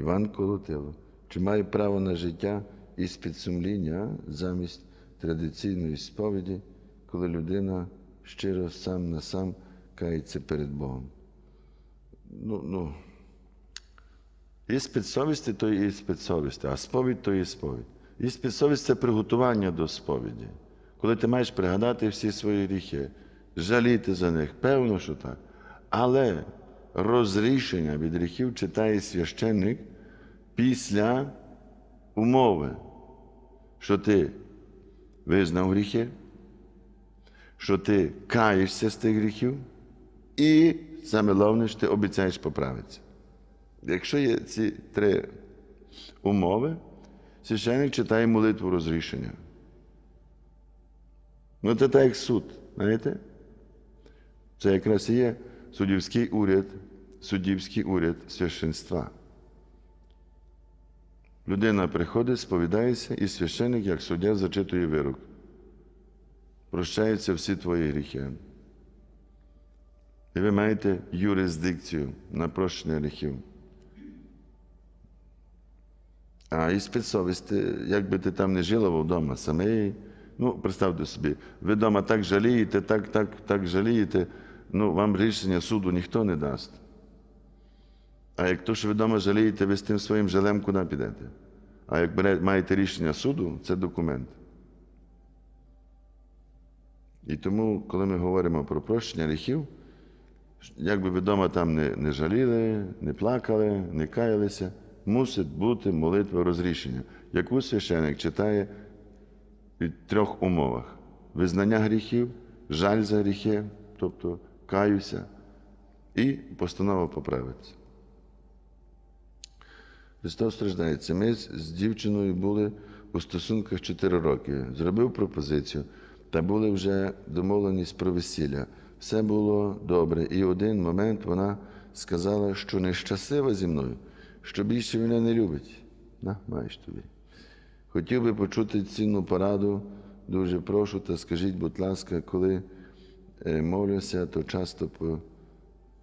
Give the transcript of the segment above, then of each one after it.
Іван Колотило. Чи має право на життя із підсумління замість традиційної сповіді, коли людина щиро сам на сам кається перед Богом? Ну, ну, іспит совісті то і іспит совісті, а сповідь то і сповідь. Іспит совісті це приготування до сповіді. Коли ти маєш пригадати всі свої гріхи, жаліти за них, певно, що так. Але розрішення від гріхів читає священник після умови, що ти визнав гріхи, що ти каєшся з тих гріхів, і саме головне, що ти обіцяєш поправитися. Якщо є ці три умови, священник читає молитву розрішення. Ну, це так як суд, знаєте? Це якраз і є суддівський уряд, суддівський уряд священства. Людина приходить, сповідається, і священник, як суддя, зачитує вирок. Прощаються всі твої гріхи. І ви маєте юрисдикцію на прощення гріхів. А і спецсовісті, як би ти там не жила вдома самий, ну, представте собі, ви вдома так жалієте, так, так, так жалієте, ну, вам рішення суду ніхто не дасть. А як то, що ви вдома жалієте, ви з тим своїм жалем куди підете? А як маєте рішення суду, це документ. І тому, коли ми говоримо про прощення гріхів, як би ви вдома там не, не жаліли, не плакали, не каялися, мусить бути молитва розрішення, яку священик читає в трьох умовах: визнання гріхів, жаль за гріхи, тобто каюся, і постанова поправитися. Христос страждається. Ми з дівчиною були у стосунках 4 роки. Зробив пропозицію, та були вже домовленість про весілля. Все було добре. І один момент вона сказала, що нещаслива зі мною, що більше мене не любить. На, маєш тобі. Хотів би почути цінну пораду. Дуже прошу та скажіть, будь ласка, коли е, молюся, то часто по-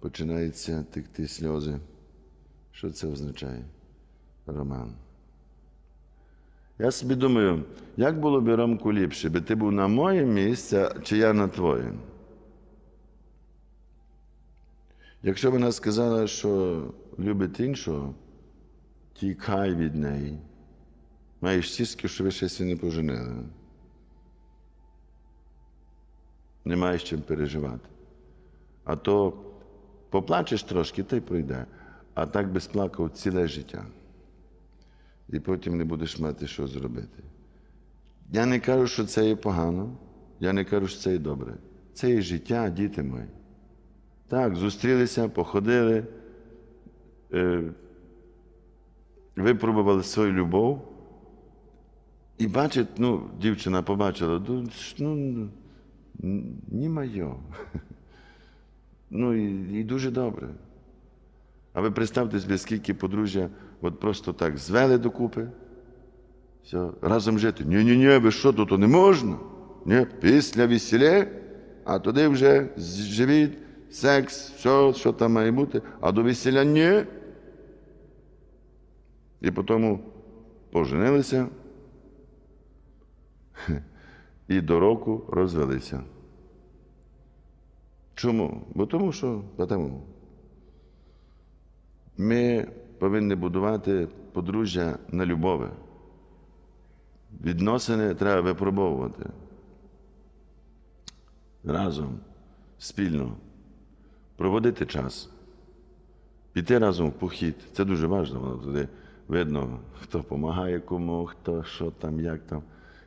починаються текти сльози. Що це означає? Роман. Я собі думаю, як було б Ромку ліпше, би ти був на моє місце, чи я на твоє? Якщо вона сказала, що любить іншого, тікай від неї. Маєш тільки, що ви ще не поженили. Не маєш чим переживати. А то поплачеш трошки, та й пройде. А так би сплакав ціле життя. І потім не будеш мати що зробити. Я не кажу, що це є погано, я не кажу, що це є добре. Це є життя, діти мої. Так, зустрілися, походили, е, випробували свою любов. І бачить, ну, дівчина побачила, ну, ш- ну моє. Ну і, і дуже добре. А ви представте собі, скільки подружжя от просто так звели докупи, все, разом жити. Ні-ні-ні, ви що, тут не можна? Ні, після весілля, а туди вже з- живіт, секс, все, що там має бути, а до весілля ні. І потім поженилися і до року розвелися. Чому? Бо тому що тому. Ми повинні будувати подружжя на любові. Відносини треба випробовувати. Разом, спільно, проводити час, піти разом в похід. Це дуже важливо. Воно туди видно, хто допомагає кому, хто що там, як там.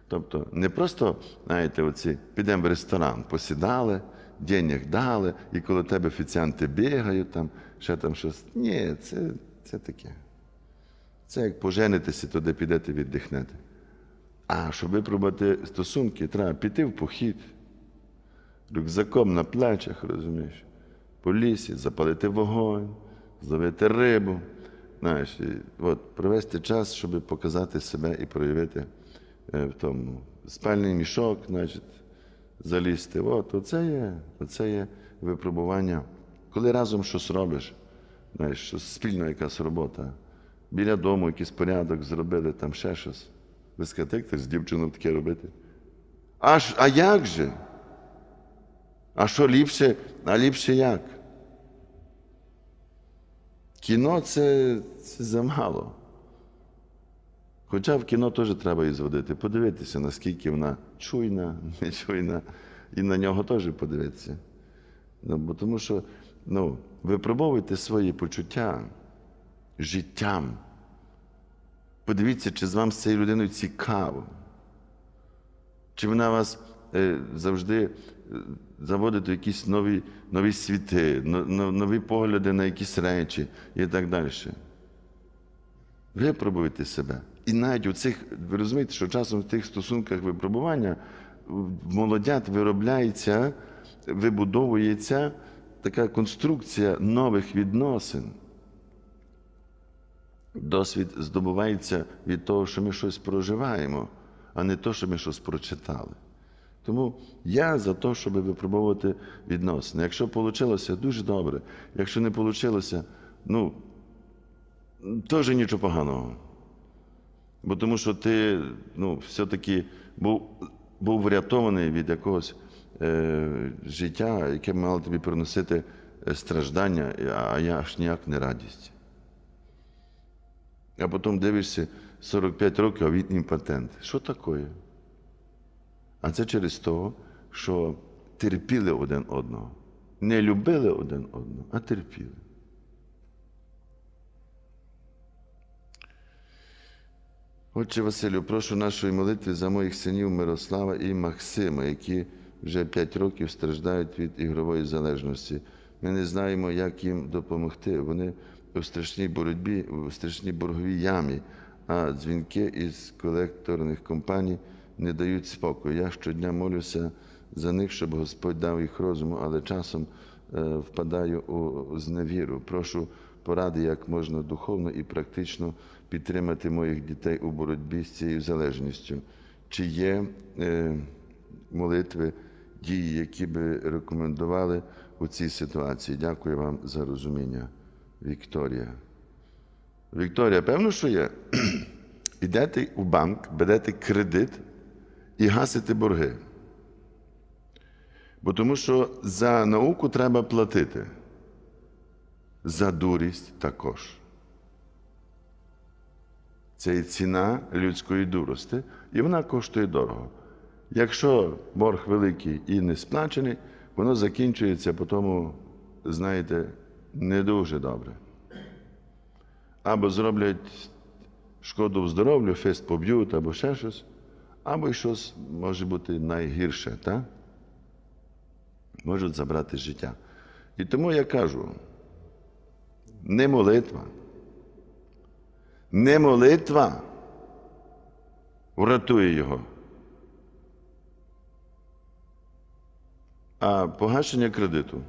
Тобто не просто, знаєте, оці підемо в ресторан, посідали, денег дали, і коли тебе офіціанти бігають, там, ще там щось. Ні, це, це таке. Це як поженитися, туди підете віддихнете. А щоб випробувати стосунки, треба піти в похід, рюкзаком на плечах, розумієш, по лісі, запалити вогонь, зловити рибу. Знаєш, і, от, провести час, щоб показати себе і проявити е, в тому спальний мішок, значить, залізти. От, оце є, оце є випробування. Коли разом щось робиш, знаєш, що спільно якась робота, біля дому якийсь порядок зробили, там ще щось. Ви скажете, як так з дівчиною таке робити? А, а як же? А що ліпше, а ліпше як? Кіно це, це замало. Хоча в кіно теж треба її зводити, подивитися, наскільки вона чуйна, нечуйна, і на нього теж подивитися. Ну, бо тому що ну, випробовуйте свої почуття життям. Подивіться, чи з вам з цією людиною цікаво. Чи вона вас е, завжди е, заводить у якісь нові, нові світи, но- нові погляди на якісь речі і так далі. Випробуйте себе. І навіть у цих, ви розумієте, що часом в тих стосунках випробування молодят виробляється, вибудовується така конструкція нових відносин. Досвід здобувається від того, що ми щось проживаємо, а не то, що ми щось прочитали. Тому я за те, щоб випробовувати відносини. Якщо вийшло, дуже добре. Якщо не вийшло, ну, теж нічого поганого. Бо тому що ти ну, все-таки був, був врятований від якогось життя, яке мало тобі приносити е, страждання, а я аж ніяк не радість. А потім дивишся 45 років, а він імпотент. Що таке? А це через те, що терпіли один одного. Не любили один одного, а терпіли. Отче Василю, прошу нашої молитви за моїх синів Мирослава і Максима, які вже 5 років страждають від ігрової залежності. Ми не знаємо, як їм допомогти. Вони у страшній боротьбі, у страшній борговій ямі, а дзвінки із колекторних компаній не дають спокою. Я щодня молюся за них, щоб Господь дав їх розуму, але часом е, впадаю у зневіру. Прошу поради, як можна духовно і практично підтримати моїх дітей у боротьбі з цією залежністю. Чи є е, молитви, дії, які би рекомендували у цій ситуації? Дякую вам за розуміння, Вікторія. Вікторія, певно, що є. Ідете у банк, берете кредит і гасите борги. Бо тому що за науку треба платити. За дурість також. Це є ціна людської дурості, і вона коштує дорого. Якщо борг великий і не сплачений, воно закінчується по тому, знаєте, не дуже добре. Або зроблять шкоду в здоров'ю, фест поб'ють, або ще щось, або щось може бути найгірше, так? можуть забрати життя. І тому я кажу, не молитва, не молитва врятує його, а погашення кредиту.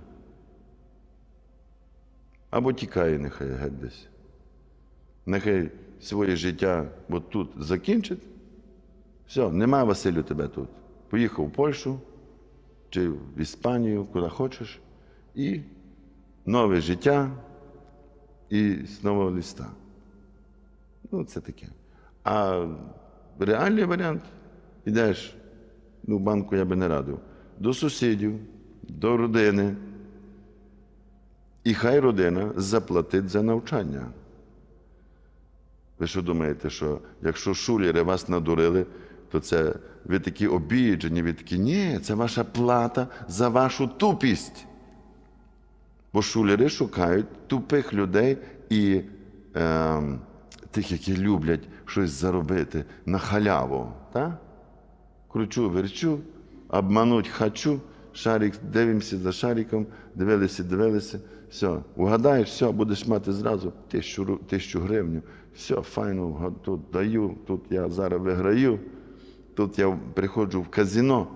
Або тікає нехай геть десь. Нехай своє життя от тут закінчить. Все, нема Василю тебе тут. Поїхав в Польщу чи в Іспанію, куди хочеш, і нове життя, і з нового листа. Ну, це таке. А реальний варіант ідеш, ну, в банку я би не радив, до сусідів, до родини. І хай родина заплатить за навчання. Ви що думаєте, що якщо шулери вас надурили, то це ви такі обіджені, ви такі, ні, це ваша плата за вашу тупість. Бо шулери шукають тупих людей і е, тих, які люблять щось заробити на халяву. Кручу, верчу, обмануть хачу, шарик, дивимося за шариком, дивилися, дивилися. Все, угадаєш, все, будеш мати зразу тисячу, тисячу гривень. Все, файно, тут даю, тут я зараз виграю, тут я приходжу в казино.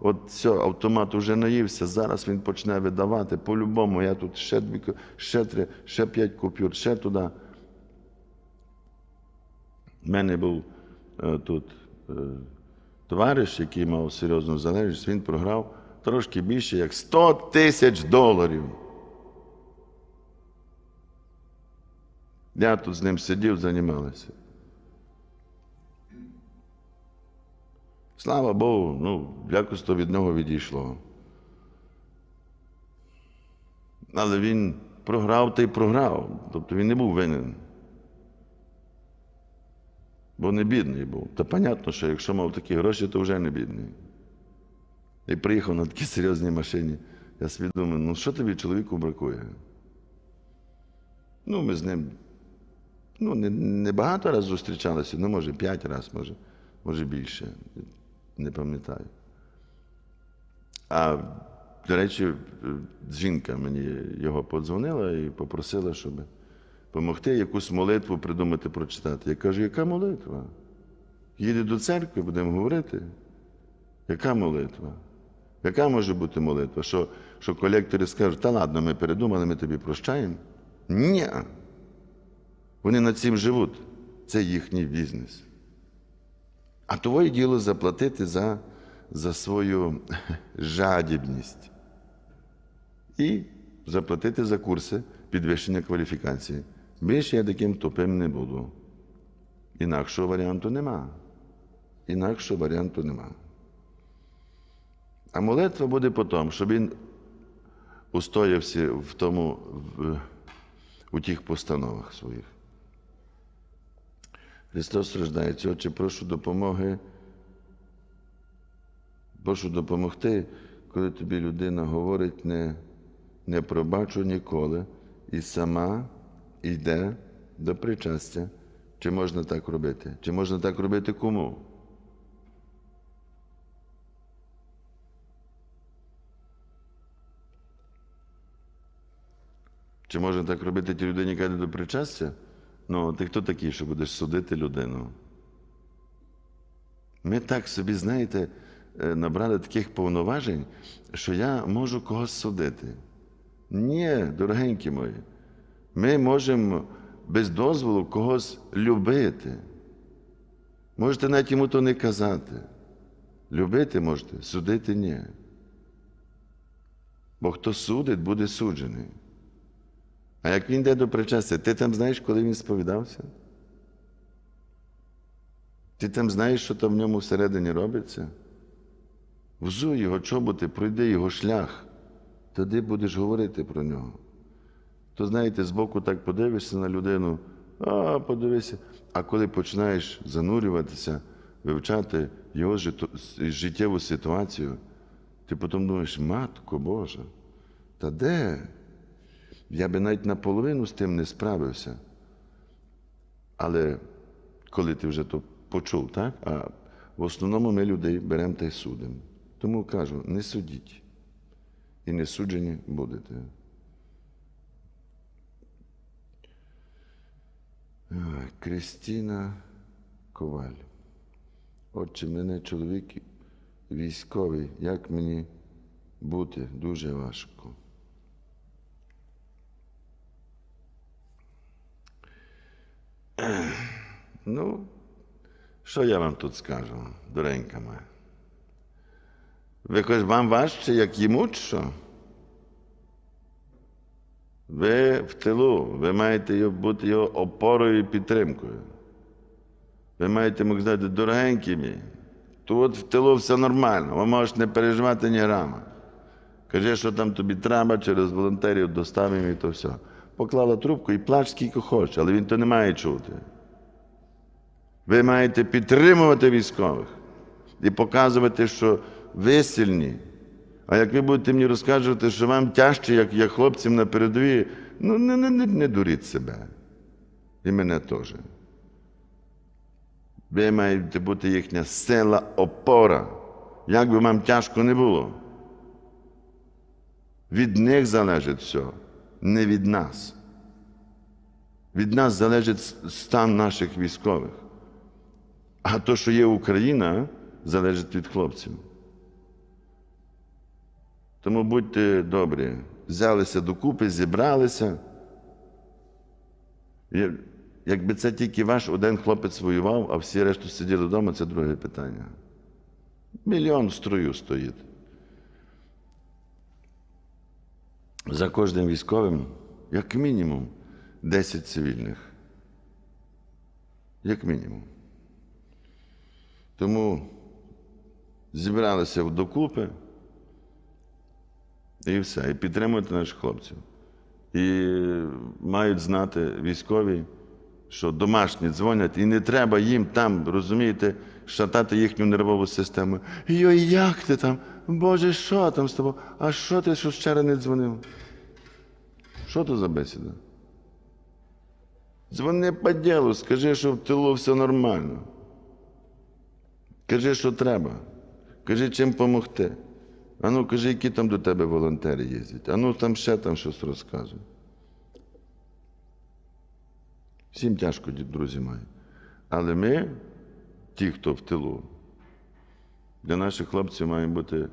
От все, автомат уже наївся, зараз він почне видавати. По-любому, я тут ще дві, ще три, ще п'ять купюр, ще туди. У мене був е, тут е, товариш, який мав серйозну залежність, він програв трошки більше, як 100 тисяч доларів. Я тут з ним сидів, займалися. Слава Богу, ну, якось то від нього відійшло. Але він програв та й програв. Тобто він не був винен. Бо не бідний був. Та понятно, що якщо мав такі гроші, то вже не бідний. І приїхав на такій серйозній машині. Я собі ну що тобі чоловіку бракує? Ну, ми з ним ну, не, не багато разів зустрічалися, ну, може, п'ять разів, може, може більше. Не пам'ятаю. А, до речі, жінка мені його подзвонила і попросила, щоб допомогти якусь молитву придумати, прочитати. Я кажу, яка молитва? Їде до церкви, будемо говорити. Яка молитва? Яка може бути молитва? Що, що колектори скажуть, та ладно, ми передумали, ми тобі прощаємо? Ні. Вони над цим живуть. Це їхній бізнес. А твоє діло заплатити за, за свою жадібність. І заплатити за курси підвищення кваліфікації. Більше я таким тупим не буду. Інакшого варіанту нема. Інакшого варіанту нема. А молитва буде потім, щоб він устоявся в тому, в, у тих постановах своїх. Христос страждається, Отче, прошу допомоги. Прошу допомогти, коли тобі людина говорить, не, не пробачу ніколи, і сама йде до причастя. Чи можна так робити? Чи можна так робити кому? Чи можна так робити тій людині, яка йде до причастя? Ну, ти хто такий, що будеш судити людину? Ми так собі, знаєте, е, набрали таких повноважень, що я можу когось судити. Ні, дорогенькі мої, ми можемо без дозволу когось любити. Можете навіть йому то не казати. Любити можете, судити ні. Бо хто судить, буде суджений. А як він йде до причастя, ти там знаєш, коли він сповідався? Ти там знаєш, що там в ньому всередині робиться? Взуй його чоботи, пройди його шлях, тоді будеш говорити про нього. То знаєте, збоку так подивишся на людину, а подивися. А коли починаєш занурюватися, вивчати його життєву ситуацію, ти потім думаєш, Матко Божа, та де? Я би навіть наполовину з тим не справився. Але коли ти вже то почув, так? А в основному ми людей беремо та й судимо. Тому кажу, не судіть. І не суджені будете. Кристина Коваль. Отче, мене чоловік військовий. Як мені бути? Дуже важко. Ну, що я вам тут скажу, доренька моя? Ви хоч вам важче, як йому, що? Ви в тилу, ви маєте бути його опорою і підтримкою. Ви маєте йому сказати, дорогенький тут в тилу все нормально, ви можеш не переживати ні грама. Кажи, що там тобі треба, через волонтерів доставимо і то все. Поклала трубку і плач скільки хочеш, але він то не має чути. Ви маєте підтримувати військових і показувати, що ви сильні. А як ви будете мені розказувати, що вам тяжче, як, як хлопцям на передовій, ну не, не, не, не дуріть себе. І мене теж. Ви маєте бути їхня сила, опора. Як би вам тяжко не було. Від них залежить все, не від нас. Від нас залежить стан наших військових. А то, що є Україна, залежить від хлопців. Тому будьте добрі, взялися докупи, зібралися. Якби це тільки ваш один хлопець воював, а всі решту сиділи вдома, це друге питання. Мільйон в строю стоїть. За кожним військовим, як мінімум, 10 цивільних. Як мінімум. Тому зібралися докупи і все, і підтримуйте наших хлопців. І мають знати військові, що домашні дзвонять, і не треба їм там, розумієте, шатати їхню нервову систему. Йой, як ти там? Боже, що там з тобою? А що ти що вчора не дзвонив? Що то за бесіда? Дзвони по ділу, скажи, що в тилу все нормально. Кажи, що треба. Кажи, чим допомогти. А ну, кажи, які там до тебе волонтери їздять. А ну там ще там щось розказуй. Всім тяжко, друзі мої. Але ми, ті, хто в тилу, для наших хлопців має бути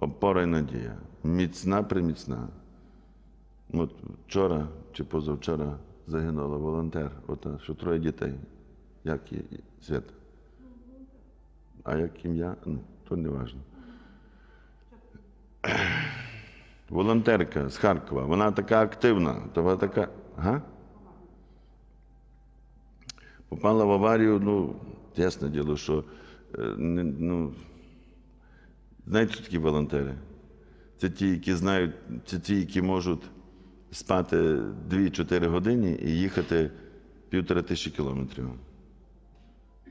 опора і надія. Міцна приміцна. От вчора чи позавчора загинула волонтер, ота, що троє дітей. Як її Свята? А як ім'я? Ну, то не важливо. Волонтерка з Харкова, вона така активна, то вона така. Га? Попала в аварію, ну, ясне діло, що е, ну, знаєте, що такі волонтери? Це ті, які знають, це ті, які можуть спати 2-4 години і їхати півтора тисячі кілометрів.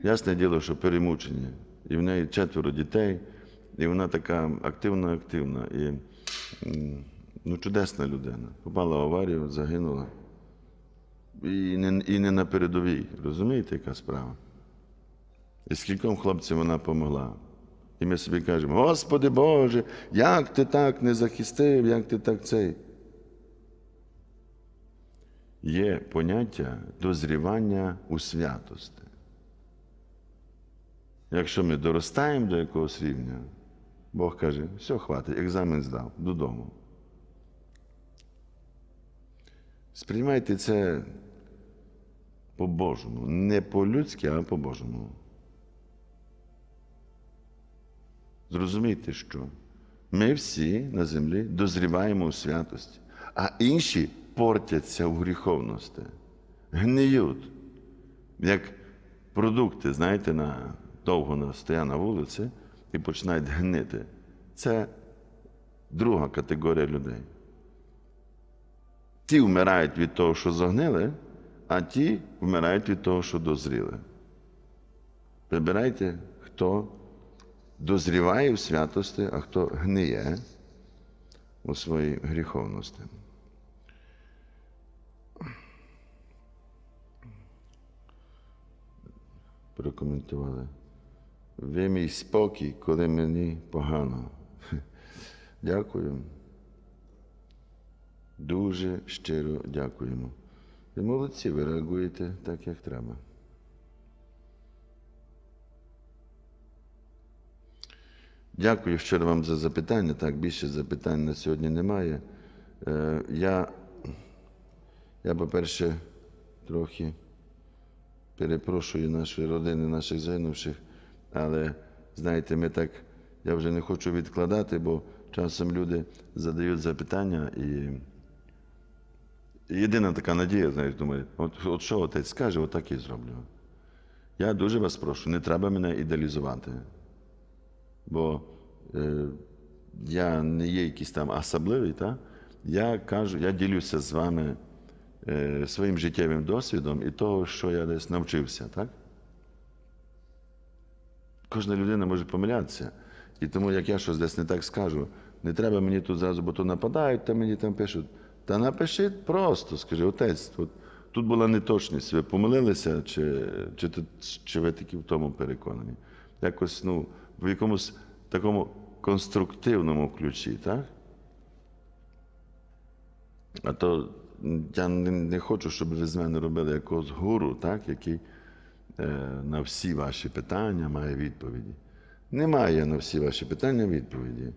Ясне діло, що перемучені. І в неї четверо дітей, і вона така активна, активна. І ну, чудесна людина. Попала в аварію, загинула. І не, і не на передовій. Розумієте, яка справа? І скільком хлопцям вона допомогла. І ми собі кажемо: Господи Боже, як ти так не захистив, як ти так цей. Є поняття дозрівання у святості. Якщо ми доростаємо до якогось рівня, Бог каже, все, хватить, екзамен здав додому. Сприймайте це по-божому. Не по-людськи, а по-божому. Зрозумійте, що ми всі на землі дозріваємо у святості, а інші портяться в гріховності, гниють, як продукти, знаєте, на, довго на- стоять на вулиці і починають гнити. Це друга категорія людей. Ті вмирають від того, що загнили, а ті вмирають від того, що дозріли. Вибирайте, хто дозріває в святості, а хто гниє у своїй гріховності. Прокоментували. Ви мій спокій, коли мені погано. Дякую. Дуже щиро дякуємо. Ви молодці, ви реагуєте так, як треба. Дякую щиро вам за запитання. Так, більше запитань на сьогодні немає. Е, я, я, по-перше, трохи перепрошую наші родини, наших загинувших, але знаєте, ми так, я вже не хочу відкладати, бо часом люди задають запитання і. Єдина така надія, знаєш, думаю, от, от що отець скаже, отак і зроблю. Я дуже вас прошу, не треба мене ідеалізувати. Бо е, я не є якийсь там особливий, та? я кажу, я ділюся з вами е, своїм життєвим досвідом і того, що я десь навчився. Так? Кожна людина може помилятися. І тому, як я щось десь не так скажу, не треба мені тут зразу, бо то нападають, та мені там пишуть. Та напиши просто, скажи, отець, от, тут була неточність, ви помилилися, чи, чи, чи ви такі в тому переконані? Якось ну, в якомусь такому конструктивному ключі, так? А то я не, не хочу, щоб ви з мене робили якогось гуру, так, який на всі ваші питання має відповіді. Немає на всі ваші питання відповіді.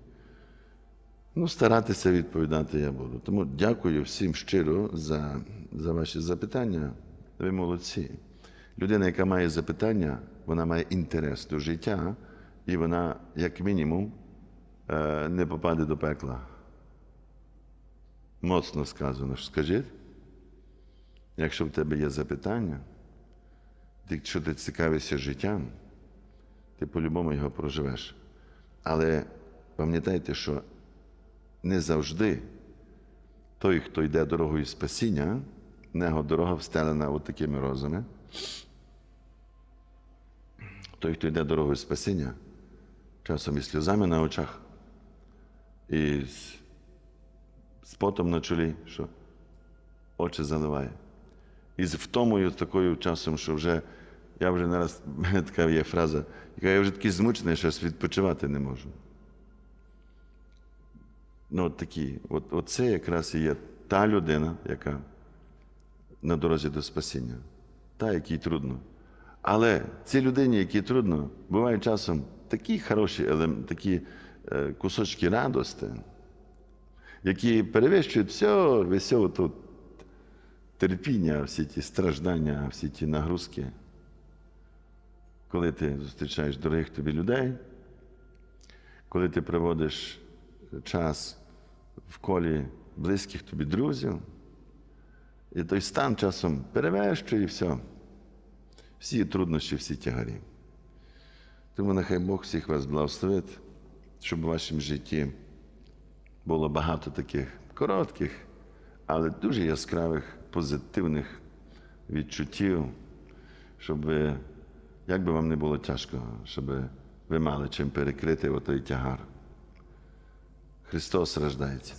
Ну, старатися відповідати я буду. Тому дякую всім щиро за, за ваші запитання. Ви молодці. Людина, яка має запитання, вона має інтерес до життя, і вона, як мінімум, е, не попаде до пекла. Моцно сказано. Скажіть, якщо в тебе є запитання, якщо ти цікавишся життям, ти по-любому його проживеш. Але пам'ятайте, що не завжди той, хто йде дорогою спасіння, в нього дорога встелена от такими розами. Той, хто йде дорогою спасіння, часом із сльозами на очах, і з потом на чолі, що очі заливає. І з втомою такою часом, що вже я вже нараз, така є фраза, яка я вже такий змучений, що відпочивати не можу. Ну, от такі, от, от це якраз і є та людина, яка на дорозі до спасіння, та, якій трудно. Але цій людині, якій трудно, бувають часом такі хороші такі е, кусочки радости, які перевищують все, весь тут терпіння, всі ті страждання, всі ті нагрузки. Коли ти зустрічаєш дорогих тобі людей, коли ти проводиш час в колі близьких тобі друзів, і той стан часом перевищує все. Всі труднощі, всі тягарі. Тому нехай Бог всіх вас благословить, щоб у вашому житті було багато таких коротких, але дуже яскравих, позитивних відчуттів, щоб ви, як би вам не було тяжко, щоб ви мали чим перекрити отой тягар. Христос рождається.